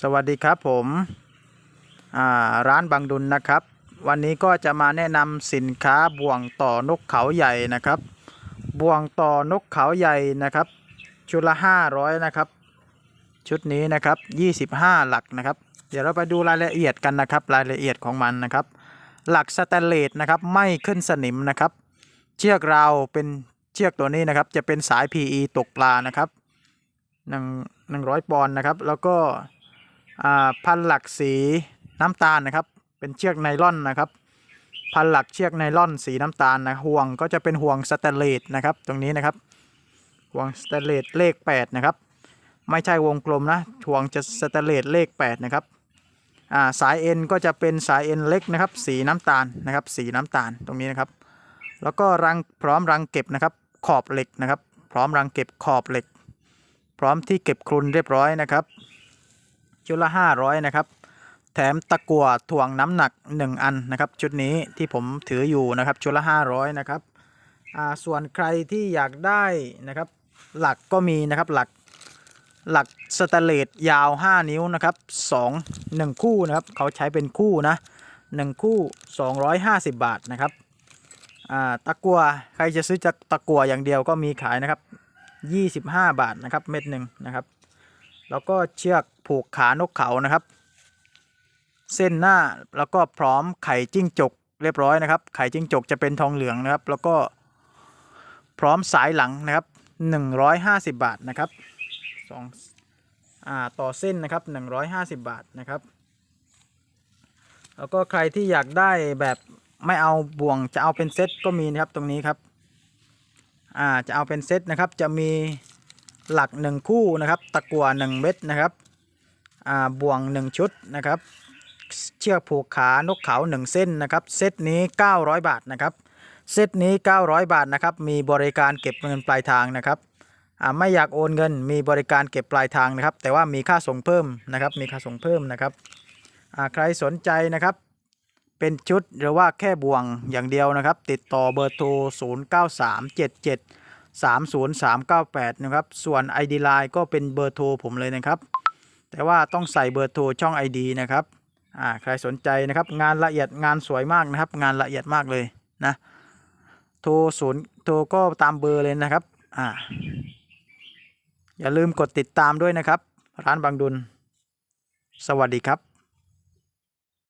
สวัสดีครับผมร้านบางดุลนะครับ วันนี้ก็จะมาแนะนำสินค้าบ่วงต่อนกเขาใหญ่นะครับ บ่วงต่อนกเขาใหญ่นะครับ ชุดละ 500 นะครับ ชุดนี้นะครับ 25 หลักนะครับ เดี๋ยวเราไปดูรายละเอียดกันนะครับ รายละเอียดของมันนะครับ หลักสแตนเลสนะครับไม่ขึ้นสนิมนะครับ เชือกราวเป็นเชือกตัวนี้นะครับ จะเป็นสาย PE ตกปลานะครับหนึ่งหนึ่งร้อยปอนด์นะครับ แล้วก็ พันหลักสีน้ำตาลนะครับ เป็นเชือกไนล่อนนะครับ พันหลักเชือกไนล่อนสีน้ำตาลนะห่วงก็จะเป็นห่วงสแตนเลสนะครับ ตรงนี้นะครับห่วงสแตนเลสเลข 8 นะครับ ไม่ใช่วงกลมนะห่วงจะสแตนเลสเลข 8 นะครับสายเอ็นก็จะเป็นสายเอ็นเล็กนะครับ สีน้ำตาลนะครับ สีน้ำตาลตรงนี้นะครับ แล้วก็รังพร้อมรังเก็บนะครับ ขอบเหล็กนะครับ พร้อมรังเก็บขอบเหล็ก พร้อมที่เก็บครุนเรียบร้อยนะครับ ชุดละ 500 นะครับ แถมตะกั่วถ่วงน้ำหนัก 1 อันนะครับ ชุดนี้ที่ผมถืออยู่นะครับ ชุดละ 500 นะครับอ่าส่วนใครที่อยากได้นะครับ หลักก็มีนะครับหลักหลักสแตเลสยาว 5 นิ้วนะครับ2 1คู่นะครับเขาใช้เป็นคู่นะ1คู่ 250 บาทนะครับอ่าตะกัวใครจะซื้อจากตะกัวอย่างเดียวก็มีขายนะครับ 25 บาทนะครับเม็ดหนึ่งนะครับ แล้วก็เชือกผูกขานกเขานะครับ เส้นหน้าแล้วก็พร้อมไข่จิ้งจกเรียบร้อยนะครับ ไข่จิ้งจกจะเป็นทองเหลืองนะครับ แล้วก็พร้อมสายหลังนะครับ150 บาทนะครับสองอ่าต่อเส้นนะครับ 150 บาทนะครับ แล้วก็ใครที่อยากได้แบบไม่เอาบ่วงจะเอาเป็นเซตก็มีนะครับตรงนี้ครับอ่าจะเอาเป็นเซตนะครับจะมี หลักหนึ่งคู่นะครับ ตะกั่วหนึ่งเม็ดนะครับบ่วงหนึ่งชุดนะครับ เชือกผูกขานกเขาหนึ่งเส้นนะครับ เซตนี้ 900 บาทนะครับ เซตนี้ 900 บาทนะครับ มีบริการเก็บเงินปลายทางนะครับไม่อยากโอนเงิน มีบริการเก็บปลายทางนะครับ แต่ว่ามีค่าส่งเพิ่มนะครับ มีค่าส่งเพิ่มนะครับใครสนใจนะครับเป็นชุดหรือว่าแค่บ่วงอย่างเดียวนะครับ ติดต่อเบอร์โทร 30398 นะครับ ส่วน ID Line ก็เป็นเบอร์โทรผมเลยนะครับ แต่ว่าต้องใส่เบอร์โทรช่อง ID นะครับอ่าใครสนใจนะครับ งานละเอียดงานสวยมากนะครับ งานละเอียดมากเลยนะ โทรศูนย์โทรก็ตามเบอร์เลยนะครับอ่าอย่าลืมกดติดตามด้วยนะครับ ร้านบางดุล สวัสดีครับ